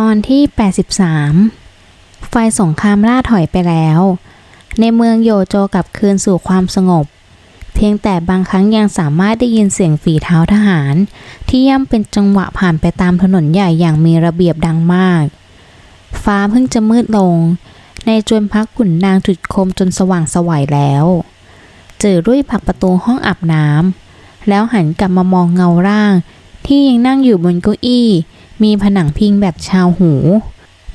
ตอนที่ 83 ไฟสงครามล่าถอยไปแล้ว ในเมืองโยโจกลับคืนสู่ความสงบ เพียงแต่บางครั้งยังสามารถได้ยินเสียงฝีเท้าทหาร ที่ย่ำเป็นจังหวะผ่านไปตามถนนใหญ่อย่างมีระเบียบดังมาก ฟ้าเพิ่งจะมืดลง ในจวนพักขุนนางจุดโคมจนสว่างสวัยแล้วจือรุ่ยผักประตูห้องอาบน้ำแล้วหันกลับมามองเงาร่าง ที่ยังนั่งอยู่บนเก้าอี้ มีผนังพิงแบบชาวหู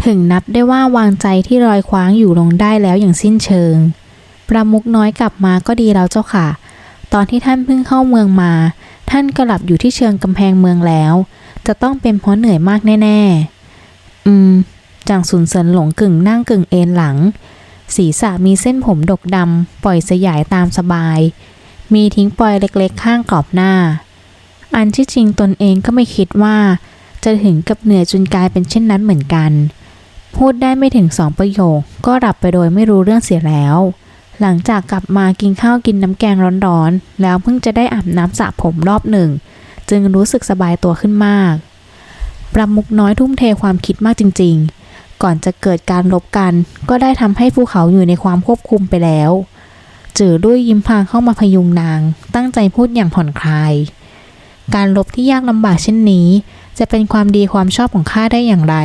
ถึงนับได้ว่าวางใจที่รอยคว้างอยู่ลงได้แล้วอย่างสิ้นเชิง ประมุกน้อยกลับมาก็ดีแล้วเจ้าค่ะ ตอนที่ท่านเพิ่งเข้าเมืองมา ท่านก็หลับอยู่ที่เชิงกำแพงเมืองแล้ว จะต้องเป็นเพราะเหนื่อยมากแน่ ๆ อืมจางสุนเซินหลงกึ่งนั่งกึ่งเอนหลัง ศีรษะมีเส้นผมดกดำปล่อยสยายตามสบาย มีทิ้งปล่อยเล็กๆ ข้างกรอบหน้า อันที่จริงตนเองก็ไม่คิดว่า จะถึงกับเหนื่อยจนกลายเป็นเช่นนั้นเหมือนกัน พูดได้ไม่ถึงสองประโยค ก็หลับไปโดยไม่รู้เรื่องเสียแล้ว หลังจากกลับมากินข้าวกินน้ำแกงร้อนๆ แล้วเพิ่งจะได้อาบน้ำสระผมรอบหนึ่ง จึงรู้สึกสบายตัวขึ้นมาก ประมุกน้อยทุ่มเทความคิดมากจริง ๆ ก่อนจะเกิดการลบกัน ก็ได้ทำให้ภูเขาอยู่ในความควบคุมไปแล้วจือด้วยยิ้มพางเข้ามาพยุงนาง ตั้งใจพูดอย่างผ่อนคลาย การลบที่ยากลำบากเช่นนี้ จะเป็นความดีความชอบของข้าได้อย่างไร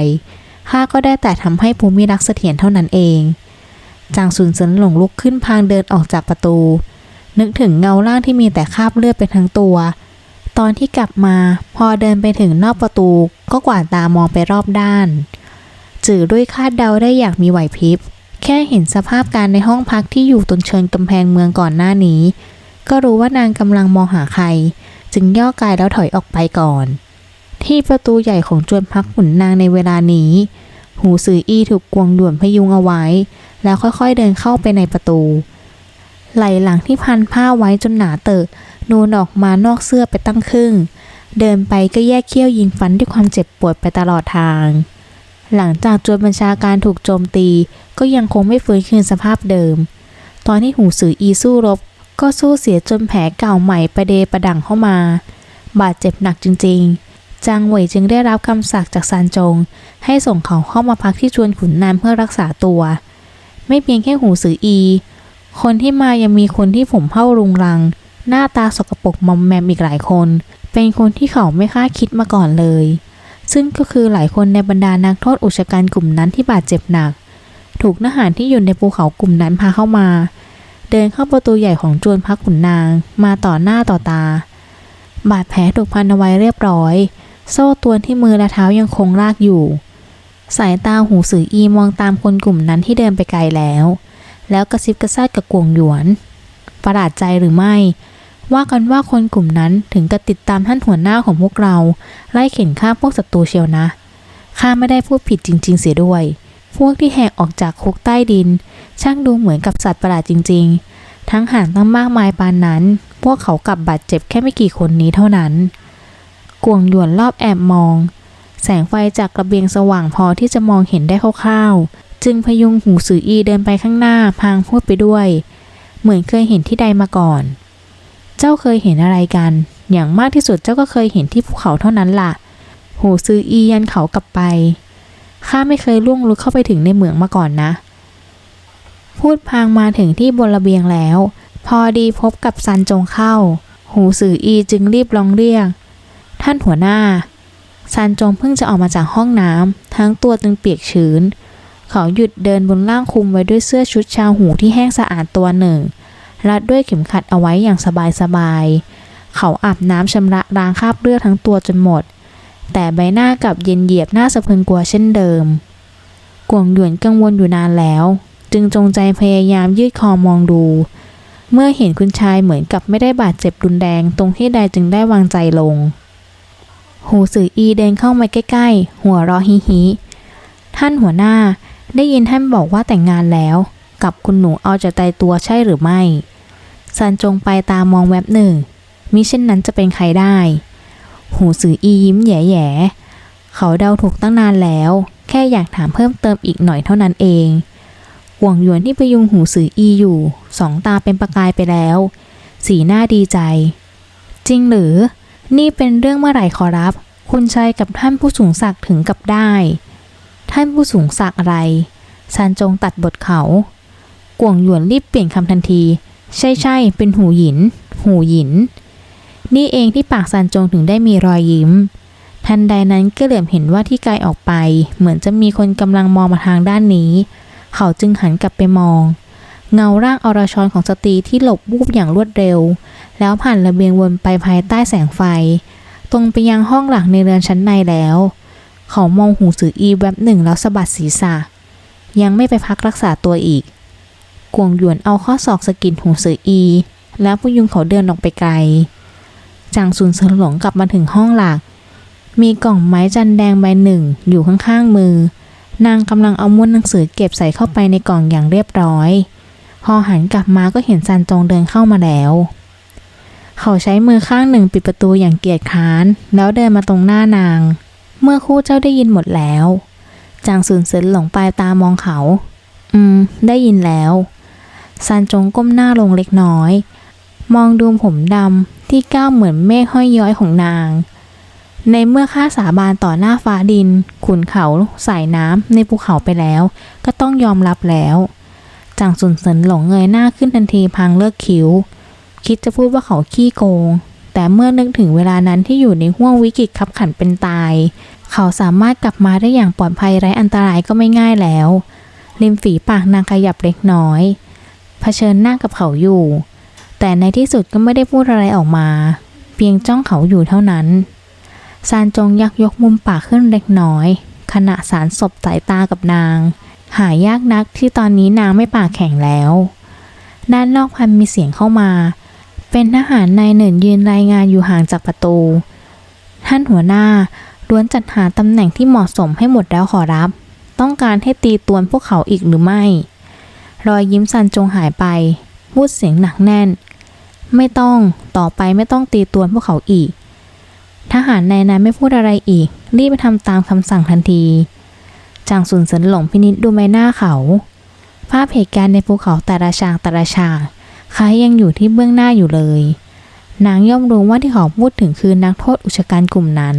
ข้าก็ได้แต่ทำให้ภูมิรักเสถียรเท่านั้นเอง จางสุนเซินหลงลุกขึ้นพางเดินออกจากประตู นึกถึงเงาร่างที่มีแต่คราบเลือดเป็นทั้งตัว ตอนที่กลับมาพอเดินไปถึงนอกประตูก็กวาดตามองไปรอบด้าน จื่อด้วยคาดเดาได้อย่างมีไหวพริบ แค่เห็นสภาพการในห้องพักที่อยู่ตนเชิงกำแพงเมืองก่อนหน้านี้ ก็รู้ว่านางกำลังมองหาใคร จึงย่อกายแล้วถอยออกไปก่อน ที่ประตูใหญ่ของจวนพักขุนนางในเวลานี้ หูซืออี้ถูกกวงด่วนพยุงเอาไว้ แล้วค่อยๆเดินเข้าไปในประตู ไหล่หลังที่พันผ้าไว้จนหนาเตอะนูนออกมานอกเสื้อไปตั้งครึ่ง เดินไปก็แยกเขี้ยวยิงฟันด้วยความเจ็บปวดไปตลอดทาง หลังจากจวนบัญชาการถูกโจมตี ก็ยังคงไม่ฟื้นคืนสภาพเดิม ตอนที่หูสืออีสู้รบ ก็สู้เสียจนแผลเก่าใหม่ประเดประดังเข้ามา บาดเจ็บหนักจริงๆ จางเหวยจึงได้รับคำสั่งจากซานจง ให้ส่งเขาเข้ามาพักที่จวนขุนนางเพื่อรักษาตัว ไม่เพียงแค่หูสืออี คนที่มายังมีคนที่ผมเผ้ารุงรัง หน้าตาสกปรกมอมแมมอีกหลายคน เป็นคนที่เขาไม่คาดคิดมาก่อนเลย ซึ่งก็คือหลายคนในบรรดานักโทษอุชกันกลุ่มนั้นที่บาดเจ็บหนัก ถูกทหารที่อยู่ในภูเขากลุ่มนั้นพาเข้ามา เดินเข้าประตูใหญ่ของจวนพักขุนนาง มาต่อหน้าต่อตา บาดแผลถูกพันเอาไว้เรียบร้อย โซ่ตรวนที่มือและเท้ายังคงลากอยู่ สายตาหูสืออีมองตามคนกลุ่มนั้นที่เดินไปไกลแล้ว แล้วกระซิบกระซาดกับกวงหยวน ประหลาดใจหรือไม่ ว่ากันว่าคนกลุ่มนั้นถึงกับติดตามท่านหัวหน้าของพวกเรา ไล่เข็นฆ่าพวกศัตรูเชียวนะข้าไม่ได้พูดผิดจริง ๆ เสียด้วย พวกที่แหกออกจากคุกใต้ดิน ช่างดูเหมือนกับสัตว์ประหลาดจริง ๆ ทั้งหารตั้งมากมายปานนั้น พวกเขากลับบาดเจ็บแค่ไม่กี่คนนี้เท่านั้น กวงหยวนรอบแอบมอง แสงไฟจากกระเบียงสว่างพอที่จะมองเห็นได้คร่าวๆ จึงพยุงหูสืออีเดินไปข้างหน้าพางพูดไปด้วย เหมือนเคยเห็นที่ใดมาก่อน เจ้าเคยเห็นอะไรกัน อย่างมากที่สุดเจ้าก็เคยเห็นที่ภูเขาเท่านั้นล่ะ หูซืออียันเขากลับไปข้าไม่เคยล่วงลึกเข้าไปถึงในเหมืองมาก่อนนะ พูดพางมาถึงที่บนระเบียงแล้ว พอดีพบกับซันจงเข้า หูซืออีจึงรีบร้องเรียก ท่านหัวหน้าซันจงเพิ่งจะออกมาจากห้องน้ำทั้งตัวจึงเปียกชื้น เขาหยุดเดินบนล่างคลุมไว้ด้วยเสื้อชุดชาวหูที่แห้งสะอาดตัวหนึ่ง รัดด้วยเข็มขัดเอาไว้อย่างสบายๆเขาอาบน้ำชำระล้างคราบเลือดทั้งตัวจนหมด แต่ใบหน้ากลับเย็นเหยียบหน้าสะพรึงกลัวเช่นเดิม กวงหยวนกังวลอยู่นานแล้ว จึงจงใจพยายามยืดคอมองดู เมื่อเห็นคุณชายเหมือนกับไม่ได้บาดเจ็บรุนแรงตรงที่ใดจึงได้วางใจลง หูสืออีเดินเข้ามาใกล้ๆ หัวเรอฮิฮิท่านหัวหน้าได้ยินท่านบอกว่าแต่งงานแล้ว กับคุณหนูเอาใจใจตัวใช่หรือไม่ซันจงไปตามมองแวบหนึ่งมิเช่นนั้นจะเป็นใครได้ หูสืออียิ้มแย่ๆเขาเดาถูกตั้งนานแล้ว แค่อยากถามเพิ่มเติมอีกหน่อยเท่านั้นเองห่วงหยวนที่พยุงหูสืออีอยู่ สองตาเป็นประกายไปแล้ว สีหน้าดีใจ จริงหรือ นี่เป็นเรื่องเมื่อไหร่ขอรับ คุณชายกับท่านผู้สูงศักดิ์ถึงกับได้ ท่านผู้สูงศักดิ์อะไรซานจงตัดบทเขา กวงหยวนรีบเปลี่ยนคำทันที ใช่ใช่เป็นหูหยิน หูหยิน นี่เองที่ปากซานจงถึงได้มีรอยยิ้ม ทันใดนั้นก็เหลือบเห็นว่าที่ไกลออกไป เหมือนจะมีคนกำลังมองมาทางด้านนี้ เขาจึงหันกลับไปมอง เงาร่างอรชรของสตรีที่หลบวูบอย่างรวดเร็ว แล้วผ่านระเบียงวนไปภายใต้แสงไฟ ตรงไปยังห้องหลักในเรือนชั้นในแล้ว เขามองหูสืออีแวบหนึ่งแล้วสะบัดศีรษะ ยังไม่ไปพักรักษาตัวอีก กวงหยวนเอาข้อศอกสกิดหูสืออี แล้วพยุงเขาเดินออกไปไกลจางซุนเซินหลงกลับมาถึงห้องหลัก มีกล่องไม้จันแดงใบหนึ่งอยู่ข้างๆมือ นางกำลังเอาม้วนหนังสือเก็บใส่เข้าไปในกล่องอย่างเรียบร้อย พอหันกลับมาก็เห็นซันจงเดินเข้ามาแล้ว เขาใช้มือข้างหนึ่งปิดประตูอย่างเกียจค้าน แล้วเดินมาตรงหน้านาง เมื่อคู่เจ้าได้ยินหมดแล้ว จางซุนเซินหลงปลายตามองเขา อืม ได้ยินแล้วซันจงก้มหน้าลงเล็กน้อย มองดูผมดำที่ก้าวเหมือนเมฆห้อยย้อยของนาง ในเมื่อข้าสาบานต่อหน้าฟ้าดิน ขุนเขาสายน้ำในภูเขาไปแล้ว ก็ต้องยอมรับแล้ว จางสุนเซินหลงเงยหน้าขึ้นทันทีพลางเลิกคิ้ว คิดจะพูดว่าเขาขี้โกง แต่เมื่อนึกถึงเวลานั้นที่อยู่ในห้วงวิกฤตขับขันเป็นตาย เขาสามารถกลับมาได้อย่างปลอดภัยไร้อันตรายก็ไม่ง่ายแล้วริมฝีปากนางขยับเล็กน้อยเผชิญหน้ากับเขาอยู่ แต่ในที่สุดก็ไม่ได้พูดอะไรออกมา เพียงจ้องเขาอยู่เท่านั้นซานจงยักยกมุมปากขึ้นเล็กน้อย ขณะสารศพสายตากับนาง หายากนักที่ตอนนี้นางไม่ปากแข็งแล้ว ด้านนอกพันมีเสียงเข้ามา เป็นทหารนายหนึ่งยืนรายงานอยู่ห่างจากประตู ท่านหัวหน้าล้วนจัดหาตำแหน่งที่เหมาะสมให้หมดแล้วขอรับ ต้องการให้ตีตวนพวกเขาอีกหรือไม่ รอยยิ้มซันจงหายไปพูดเสียงหนักแน่น ไม่ต้องต่อไปไม่ต้องตีตวนพวกเขาอีก ทหารนายนั้นไม่พูดอะไรอีก รีบไปทำตามคำสั่งทันที จางสุนเสินหลงพินิจดูใบหน้าเขา ภาพเหตุการณ์ในภูเขาแต่ละฉากแต่ละฉากคล้ายยังอยู่ที่เบื้องหน้าอยู่เลย นางย่อมรู้ว่าที่เขาพูดถึงคือนักโทษอุชกันกลุ่มนั้น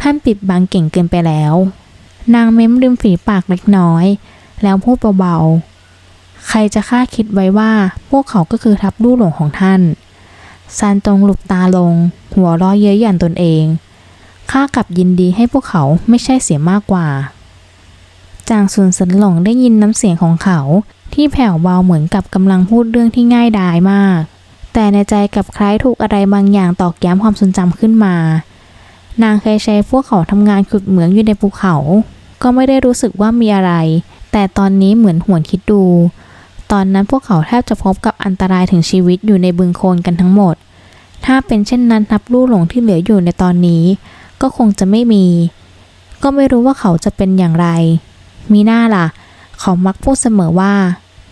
ท่านปิดบังเก่งเกินไปแล้ว นางเม้มริมฝีปากเล็กน้อย แล้วพูดเบาๆ ใครจะคาดคิดไว้ว่าพวกเขาก็คือทัพลูกหลงของท่านซานตรงหลุบตาลง หัวร้อยเย้ยหยันตนเองข้ากับยินดีให้พวกเขาไม่ใช่เสียมากกว่า จางซุนสันหลงได้ยินน้ำเสียงของเขา ที่แผ่วเบาเหมือนกับกำลังพูดเรื่องที่ง่ายดายมาก แต่ในใจกลับคล้ายถูกอะไรบางอย่างตอกย้ำความทรงจำขึ้นมา นางเคยใช้พวกเขาทำงานขุดเหมืองอยู่ในภูเขา ก็ไม่ได้รู้สึกว่ามีอะไร แต่ตอนนี้เหมือนหวนคิดดู ตอนนั้นพวกเขาแทบจะพบกับอันตรายถึงชีวิตอยู่ในบึงโคลนกันทั้งหมด ถ้าเป็นเช่นนั้นนับลู่หลงที่เหลืออยู่ในตอนนี้ ก็คงจะไม่มี ก็ไม่รู้ว่าเขาจะเป็นอย่างไร มีหน้าล่ะ เขามักพูดเสมอว่า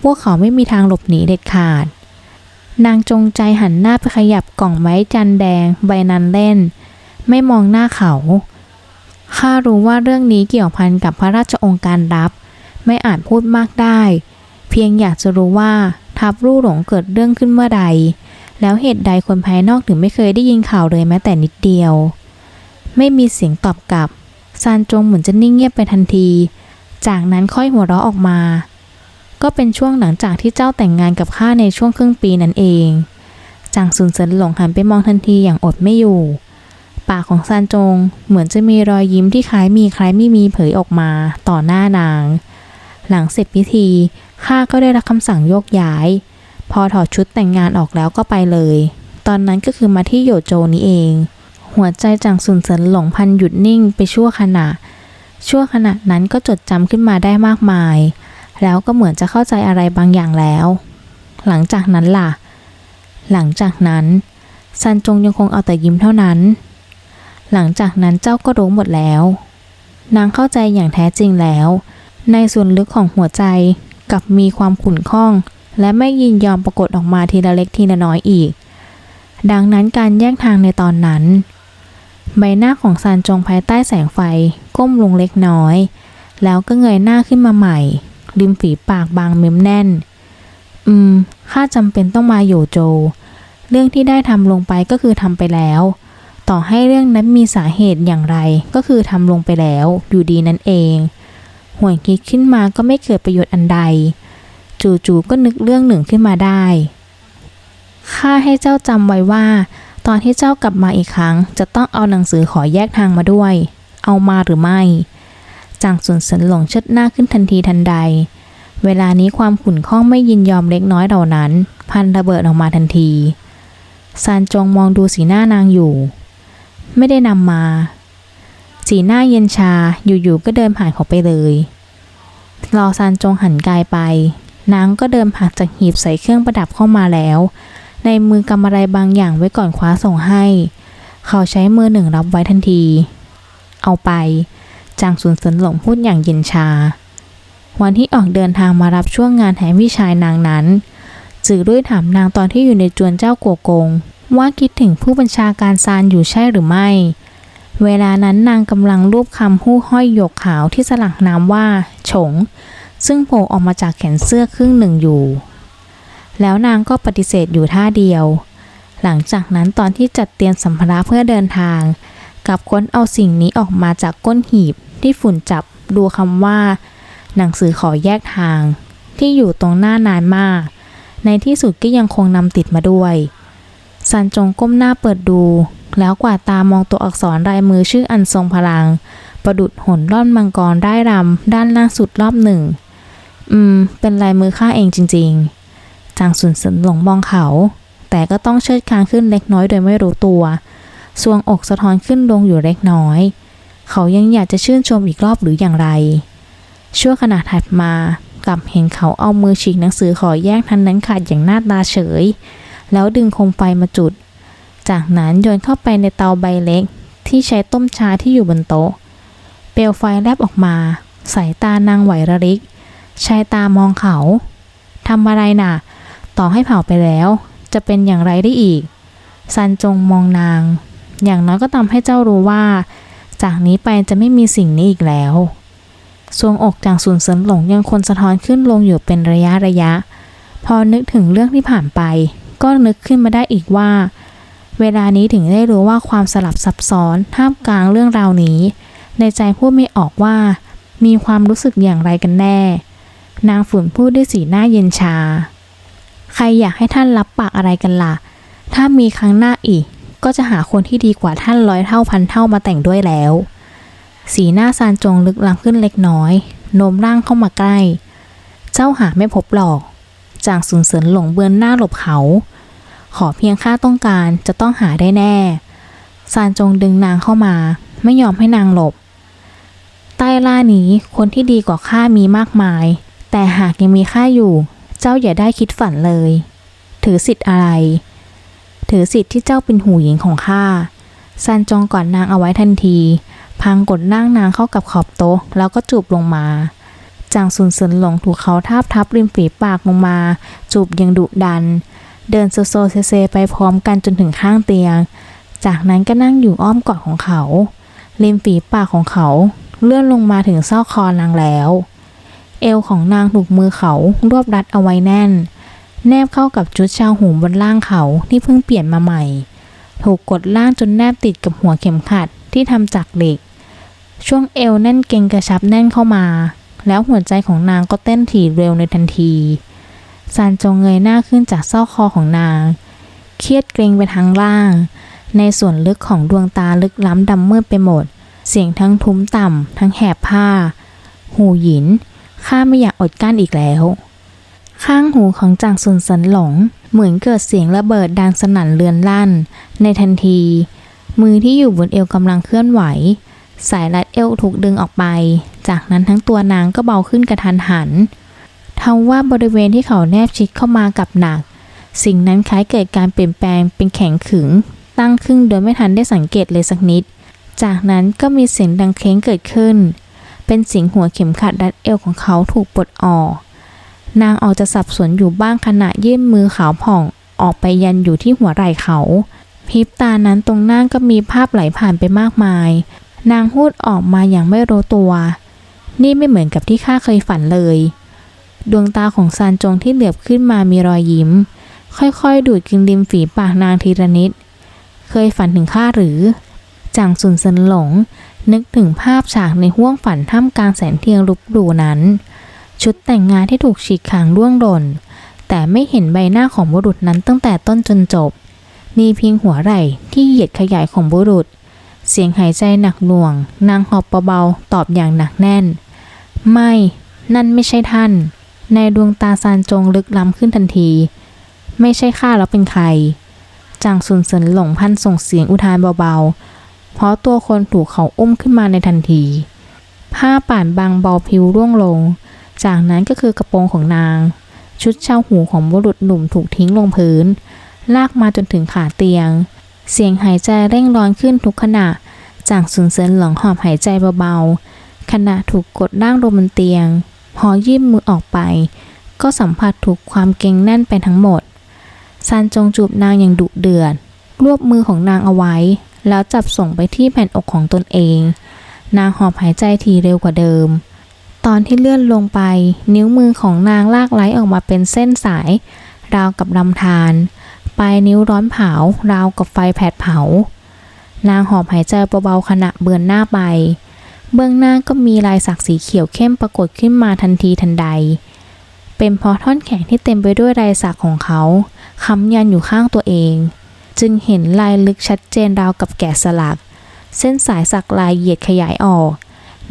พวกเขาไม่มีทางหลบหนีเด็ดขาด นางจงใจหันหน้าไปขยับกล่องไม้จันแดงใบนั้นเล่น ไม่มองหน้าเขาข้ารู้ว่าเรื่องนี้เกี่ยวพันกับพระราชองค์การรับ ไม่อาจพูดมากได้ เพียงอยากจะรู้ว่าทัพลู่หลงเกิดเรื่องขึ้นเมื่อใด แล้วเหตุใดคนภายนอกถึงไม่เคยได้ยินข่าวเลยแม้แต่นิดเดียว ไม่มีเสียงตอบกลับซานจงเหมือนจะนิ่งเงียบไปทันที จากนั้นค่อยหัวเราะออกมา ก็เป็นช่วงหลังจากที่เจ้าแต่งงานกับข้าในช่วงครึ่งปีนั่นเอง จางซุนเซินหลงหันไปมองทันทีอย่างอดไม่อยู่ ปากของซานจงเหมือนจะมีรอยยิ้มที่คล้ายมีคล้ายไม่มีเผยออกมาต่อหน้านาง หลังเสร็จพิธีข้าก็ได้รับคำสั่งโยกย้าย พอถอดชุดแต่งงานออกแล้วก็ไปเลย ตอนนั้นก็คือมาที่โยโจนี้เอง หัวใจจางซุนเซินหลงพันหยุดนิ่งไปชั่วขณะ ชั่วขณะนั้นก็จดจำขึ้นมาได้มากมาย แล้วก็เหมือนจะเข้าใจอะไรบางอย่างแล้ว หลังจากนั้นล่ะ หลังจากนั้นซันจงยังคงเอาแต่ยิ้มเท่านั้น หลังจากนั้นเจ้าก็รู้หมดแล้ว นางเข้าใจอย่างแท้จริงแล้ว ในส่วนลึกของหัวใจกับมีความขุ่นข้อง และไม่ยินยอมปรากฏออกมาทีละเล็กทีละน้อยอีก ดังนั้นการแยกทางในตอนนั้น ใบหน้าของซานจงภายใต้แสงไฟ ก้มลงเล็กน้อย แล้วก็เงยหน้าขึ้นมาใหม่ ริมฝีปากบางเม้มแน่น อืม ข้าจำเป็นต้องมาโยโจ เรื่องที่ได้ทำลงไปก็คือทำไปแล้ว ต่อให้เรื่องนั้นมีสาเหตุอย่างไรก็คือทำลงไปแล้ว อยู่ดีนั่นเองหวนคิดขึ้นมาก็ไม่เกิดประโยชน์อันใด จู่ๆก็นึกเรื่องหนึ่งขึ้นมาได้ ข้าให้เจ้าจำไว้ว่า ตอนที่เจ้ากลับมาอีกครั้ง จะต้องเอาหนังสือขอแยกทางมาด้วย เอามาหรือไม่ จางสุนเสินหลงเชิดหน้าขึ้นทันทีทันใด เวลานี้ความขุ่นข้องไม่ยินยอมเล็กน้อยเหล่านั้น พันระเบิดออกมาทันทีซานจงมองดูสีหน้านางอยู่ ไม่ได้นำมา สีหน้าเย็นชาอยู่ๆก็เดินผ่านเขาไปเลยรอซานจงหันกายไป นางก็เดินผ่านจากหีบใส่เครื่องประดับเข้ามาแล้ว ในมือกำอะไรบางอย่างไว้ก่อนคว้าส่งให้ เขาใช้มือหนึ่งรับไว้ทันที เอาไป จางสุนสนหลงพูดอย่างเย็นชา วันที่ออกเดินทางมารับช่วงงานแห่พี่ชายนางนั้น จือด้วยถามนางตอนที่อยู่ในจวนเจ้ากัวกง ว่าคิดถึงผู้บัญชาการซานอยู่ใช่หรือไม่ เวลานั้นนางกำลังรูปคำหู้ห้อยหยกขาวที่สลักนามว่า ฉง ซึ่งโผล่ออกมาจากแขนเสื้อครึ่งหนึ่งอยู่ แล้วนางก็ปฏิเสธอยู่ท่าเดียว หลังจากนั้นตอนที่จัดเตรียมสัมภาระเพื่อเดินทางกับค้นเอาสิ่งนี้ออกมาจากก้นหีบที่ฝุ่นจับดูคำว่า หนังสือขอแยกทาง ที่อยู่ตรงหน้านานมาก ในที่สุดก็ยังคงนำติดมาด้วย ซันจงก้มหน้าเปิดดู แล้วกวาดตามองตัวอักษรลายมือชื่ออันทรงพลัง ประดุดหนล่อนมังกรได้รำด้านล่างสุดรอบหนึ่ง อืม เป็นลายมือข้าเองจริง ๆ จางสุนสินหลงมองเขา แต่ก็ต้องเชิดคางขึ้นเล็กน้อยโดยไม่รู้ตัวสวงอกสะท้อนขึ้นลงอยู่เล็กน้อย เขายังอยากจะชื่นชมอีกรอบหรืออย่างไร ชั่วขณะถัดมากลับเห็นเขาเอามือฉีกหนังสือขอแยกทันนั้นขาดอย่างหน้าตาเฉย แล้วดึงโคมไฟมาจุด จากนั้นโยนเข้าไปในเตาใบเล็ก ที่ใช้ต้มชาที่อยู่บนโต๊ะ เปลวไฟแลบออกมา สายตานางไหวระริกชายตามองเขาทำอะไรน่ะ ต่อให้เผาไปแล้ว จะเป็นอย่างไรได้อีก ซันจงมองนาง อย่างน้อยก็ทำให้เจ้ารู้ว่า จากนี้ไปจะไม่มีสิ่งนี้อีกแล้วทรวงอกจากสูนเสรินหลงยังคนสะท้อนขึ้นลงอยู่เป็นระยะระยะ พอนึกถึงเรื่องที่ผ่านไป ก็นึกขึ้นมาได้อีกว่า เวลานี้ถึงได้รู้ว่าความสลับซับซ้อนท่ามกลางเรื่องราวนี้ ในใจพูดไม่ออกว่า มีความรู้สึกอย่างไรกันแน่ นางฝุ่นพูดด้วยสีหน้าเย็นชา ใครอยากให้ท่านรับปากอะไรกันล่ะ ถ้ามีครั้งหน้าอีก ก็จะหาคนที่ดีกว่าท่านร้อยเท่าพันเท่ามาแต่งด้วยแล้ว สีหน้าซานจงลึกล้ำขึ้นเล็กน้อยโน้มร่างเข้ามาใกล้ เจ้าหาไม่พบหรอก จางสุนเสรินหลงเบือนหน้าหลบเขา ขอเพียงข้าต้องการจะต้องหาได้แน่ ซานจงดึงนางเข้ามา ไม่ยอมให้นางหลบ ใต้ล่านี้คนที่ดีกว่าข้ามีมากมาย แต่หากยังมีข้าอยู่ เจ้าอย่าได้คิดฝันเลย ถือสิทธิ์อะไร ถือสิทธิ์ที่เจ้าเป็นหูหญิงของข้าซานจองก่อนนางเอาไว้ทันที พังกดนั่งนางเข้ากับขอบโต๊ะ แล้วก็จูบลงมา จางซุนเซินหลงถูกเขาทาบทับริมฝีปากลงมา จูบยังดุดัน เดินโซโซเซเซไปพร้อมกันจนถึงข้างเตียง จากนั้นก็นั่งอยู่อ้อมกอดของเขาริมฝีปากของเขา เลื่อนลงมาถึงซอกคอนางแล้ว เอวของนางถูกมือเขารวบรัดเอาไว้แน่น แนบเข้ากับชุดชาวหูบนล่างเขาที่เพิ่งเปลี่ยนมาใหม่ ถูกกดล่างจนแนบติดกับหัวเข็มขัดที่ทำจากเหล็ก ช่วงเอวแน่นเกรงกระชับแน่นเข้ามา แล้วหัวใจของนางก็เต้นถี่เร็วในทันทีซานจงเงยหน้าขึ้นจากซอกคอของนาง เครียดเกรงไปทางล่าง ในส่วนลึกของดวงตาลึกล้ำดำมืดไปหมด เสียงทั้งทุ้มต่ำทั้งแหบผ้า หูหยิน ข้าไม่อยากอดกั้นอีกแล้ว ข้างหูของจางซุนสันหลง เหมือนเกิดเสียงระเบิดดังสนั่นเลือนลั่น ในทันที มือที่อยู่บนเอวกำลังเคลื่อนไหว สายรัดเอวถูกดึงออกไป จากนั้นทั้งตัวนางก็เบาขึ้นกระทันหันทว่าบริเวณที่เขาแนบชิดเข้ามากับหนัก สิ่งนั้นคล้ายเกิดการเปลี่ยนแปลงเป็นแข็งขึง ตั้งขึ้นโดยไม่ทันได้สังเกตเลยสักนิด จากนั้นก็มีเสียงดังเค้งเกิดขึ้น เป็นสียงหัวเข็มขัดรัดเอวของเขาถูกปลดออก นางออกจะสับสนอยู่บ้างขณะยื่นมือขาวผ่องออกไปยันอยู่ที่หัวไหล่เขาพริบตานั้นตรงหน้าก็มีภาพไหลผ่านไปมากมาย นางพูดออกมาอย่างไม่รู้ตัว นี่ไม่เหมือนกับที่ข้าเคยฝันเลย ดวงตาของซานจงที่เหลือบขึ้นมามีรอยยิ้ม ค่อยๆ ดูดกินริมฝีปากนางทีละนิด เคยฝันถึงข้าหรือ จางสุนเซินหลง นึกถึงภาพฉากในห้วงฝันท่ามกลางแสงเทียนลุกดูนั้น ชุดแต่งงานที่ถูกฉีกขาดร่วงหล่น แต่ไม่เห็นใบหน้าของบุรุษนั้นตั้งแต่ต้นจนจบ มีเพียงหัวไหล่ที่เหยียดขยายของบุรุษ เสียงหายใจหนักหน่วง นางหอบเบาๆตอบอย่างหนักแน่น ไม่ นั่นไม่ใช่ท่าน ในดวงตาซานจงลึกล้ำขึ้นทันที ไม่ใช่ข้าแล้วเป็นใครจางซุนเซินหลงพันส่งเสียงอุทานเบาๆ เพราะตัวคนถูกเขาอุ้มขึ้นมาในทันที ผ้าป่านบางเบาพิวร่วงลง จากนั้นก็คือกระโปรงของนาง ชุดเช่าหูของบุรุษหนุ่มถูกทิ้งลงพื้น ลากมาจนถึงขาเตียง เสียงหายใจเร่งร้อนขึ้นทุกขณะ จางซุนเซินหลงหอบหายใจเบาๆขณะถูกกดร่างลงบนเตียง พอยื่นมือออกไป ก็สัมผัสถูกความเกรงแน่นไปทั้งหมดซานจงจูบนางอย่างดุเดือดรวบมือของนางเอาไว้ แล้วจับส่งไปที่แผ่นอกของตนเอง นางหอบหายใจทีเร็วกว่าเดิม ตอนที่เลื่อนลงไป นิ้วมือของนางลากไหลออกมาเป็นเส้นสาย ราวกับลำธารปลายนิ้วร้อนเผา ราวกับไฟแผดเผา นางหอบหายใจเบาๆขณะเบือนหน้าไป เบื้องหน้าก็มีลายสักสีเขียวเข้มปรากฏขึ้นมาทันทีทันใด เป็นเพราะท่อนแขนที่เต็มไปด้วยลายสักของเขาค้ำยันอยู่ข้างตัวเอง จึงเห็นลายลึกชัดเจนราวกับแกะสลัก เส้นสายสักลายเหยียดขยายออก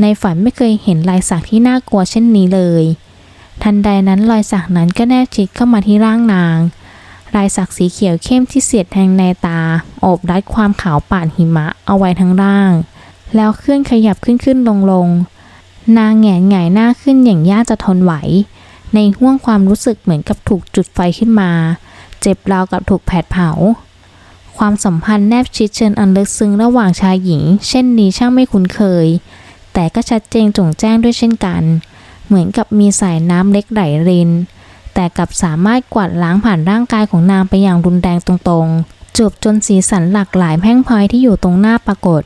ในฝันไม่เคยเห็นลายสักที่น่ากลัวเช่นนี้เลย ทันใดนั้นรอยสักนั้นก็แนบชิดเข้ามาที่ร่างนาง ลายสักสีเขียวเข้มที่เสียดแทงในตาโอบรัดความขาวป่านหิมะเอาไว้ทั้งร่าง แล้วเคลื่อนขยับขึ้นขึ้นลงลงนางแหงนหงายหน้าขึ้นอย่างยากจะทนไหว ในห่วงความรู้สึกเหมือนกับถูกจุดไฟขึ้นมา เจ็บราวกับถูกแผดเผา ความสัมพันธ์แนบชิดเชิญอันลึกซึ้งระหว่างชายหญิง เช่นนี้ช่างไม่คุ้นเคย แต่ก็ชัดเจนจงแจ้งด้วยเช่นกัน เหมือนกับมีสายน้ำเล็กไหลริน แต่กลับสามารถกวาดล้างผ่านร่างกายของนางไปอย่างรุนแรงตรงๆ จบจนสีสันหลากหลายแพ่งพลอยที่อยู่ตรงหน้าปรากฏ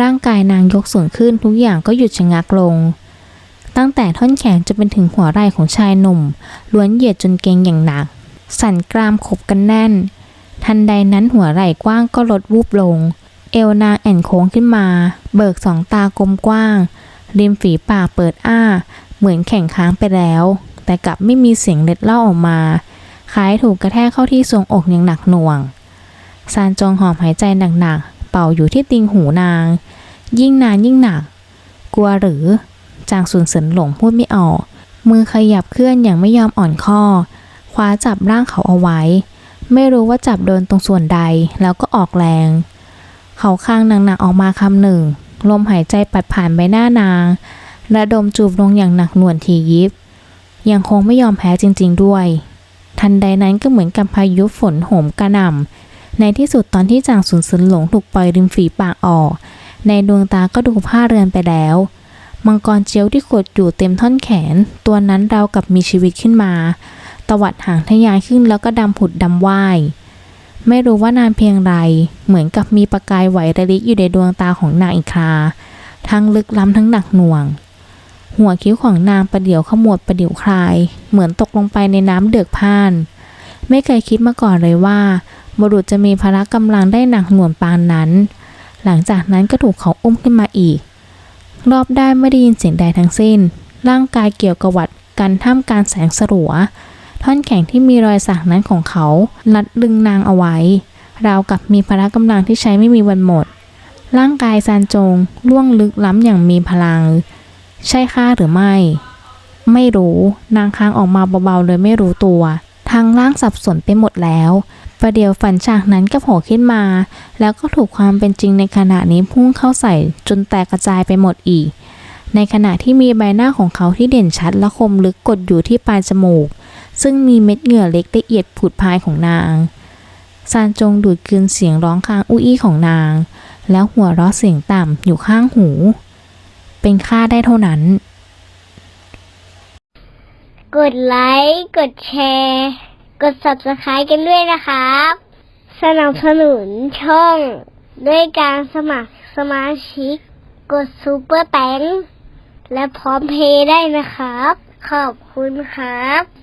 ร่างกายนางยกสูงขึ้นทุกอย่างก็หยุดชะงักลง ตั้งแต่ท่อนแขนจนเป็นถึงหัวไหล่ของชายหนุ่มล้วนเหยียดจนเกงอย่างหนัก สันกรามขบกันแน่น ทันใดนั้นหัวไหล่กว้างก็ลดวูบลง เอวนางแอ่นโค้งขึ้นมา เบิกสองตากลมกว้าง ริมฝีปากเปิดอ้า เหมือนแข่งค้างไปแล้ว แต่กลับไม่มีเสียงเล็ดเล่าออกมา คล้ายถูกกระแทกเข้าที่ทรวงอกอย่างหนักหน่วง ซานจงหอบหายใจหนักๆ เป่าอยู่ที่ติงหูนาง ยิ่งนานยิ่งหนัก กลัวหรือ จางสุนเสินหลงพูดไม่ออก มือขยับเคลื่อนอย่างไม่ยอมอ่อนข้อ คว้าจับร่างเขาเอาไว้ ไม่รู้ว่าจับโดนตรงส่วนใดแล้วก็ออกแรง เขาข้างหนักๆออกมาคำหนึ่ง ลมหายใจปัดผ่านใบหน้านาง ระดมจูบลงอย่างหนักหน่วงทียิบ ยังคงไม่ยอมแพ้จริง ๆด้วย ทันใดนั้นก็เหมือนกับพายุฝนโหมกระหน่ำในที่สุดตอนที่จางสุนสุนหลงถูกปล่อยริมฝีปากออก ในดวงตาก็ดูผ้าเรือนไปแล้วมังกรเจียวที่ขดอยู่เต็มท่อนแขน ตัวนั้นเรากับมีชีวิตขึ้นมา ตวัดหางทะยานขึ้นแล้วก็ดำผุดดำว่าย ไม่รู้ว่านานเพียงไร เหมือนกับมีประกายไหวระลิกอยู่ในดวงตาของนางอีกคราทั้งลึกล้ำทั้งหนักหน่วง หัวคิ้วของนางประเดี๋ยวขมวดประเดี๋ยวคลาย เหมือนตกลงไปในน้ำเดือกพ่าน ไม่เคยคิดมาก่อนเลยว่า บุรุษจะมีพละกำลังได้หนักหน่วงปานนั้น หลังจากนั้นก็ถูกเขาอุ้มขึ้นมาอีก รอบได้ไม่ได้ยินเสียงใดทั้งสิ้น ร่างกายเกี่ยวกวัดกันท่ามกลารแสงสลัว ท่อนแขนที่มีรอยสักนั้นของเขาลัดดึงนางเอาไว้ ราวกับมีพละกำลังที่ใช้ไม่มีวันหมด ร่างกายซานจงล่วงลึกล้ำอย่างมีพลัง ใช่ข้าหรือไม่ ไม่รู้นางค้างออกมาเบาๆเลยไม่รู้ตัวทางร่างสับสนไปหมดแล้วประเดี๋ยวฝันฉากนั้นก็โผล่ขึ้นมา แล้วก็ถูกความเป็นจริงในขณะนี้พุ่งเข้าใส่จนแตกกระจายไปหมดอีก ในขณะที่มีใบหน้าของเขาที่เด่นชัดและคมลึกกดอยู่ที่ปลายจมูก ซึ่งมีเม็ดเหงื่อเล็กละเอียดผุดพายของนางซานจงดูดกลืนเสียงร้องครางอุ้ยของนาง แล้วหัวเราะเสียงต่ำอยู่ข้างหู เป็นข้าได้เท่านั้น กดไลค์ กดแชร์ กด subscribe กันด้วยนะครับ สนับสนุนช่อง ด้วยการสมัครสมาชิก กดซูเปอร์แตงและพร้อมเพย์ได้นะครับ ขอบคุณครับ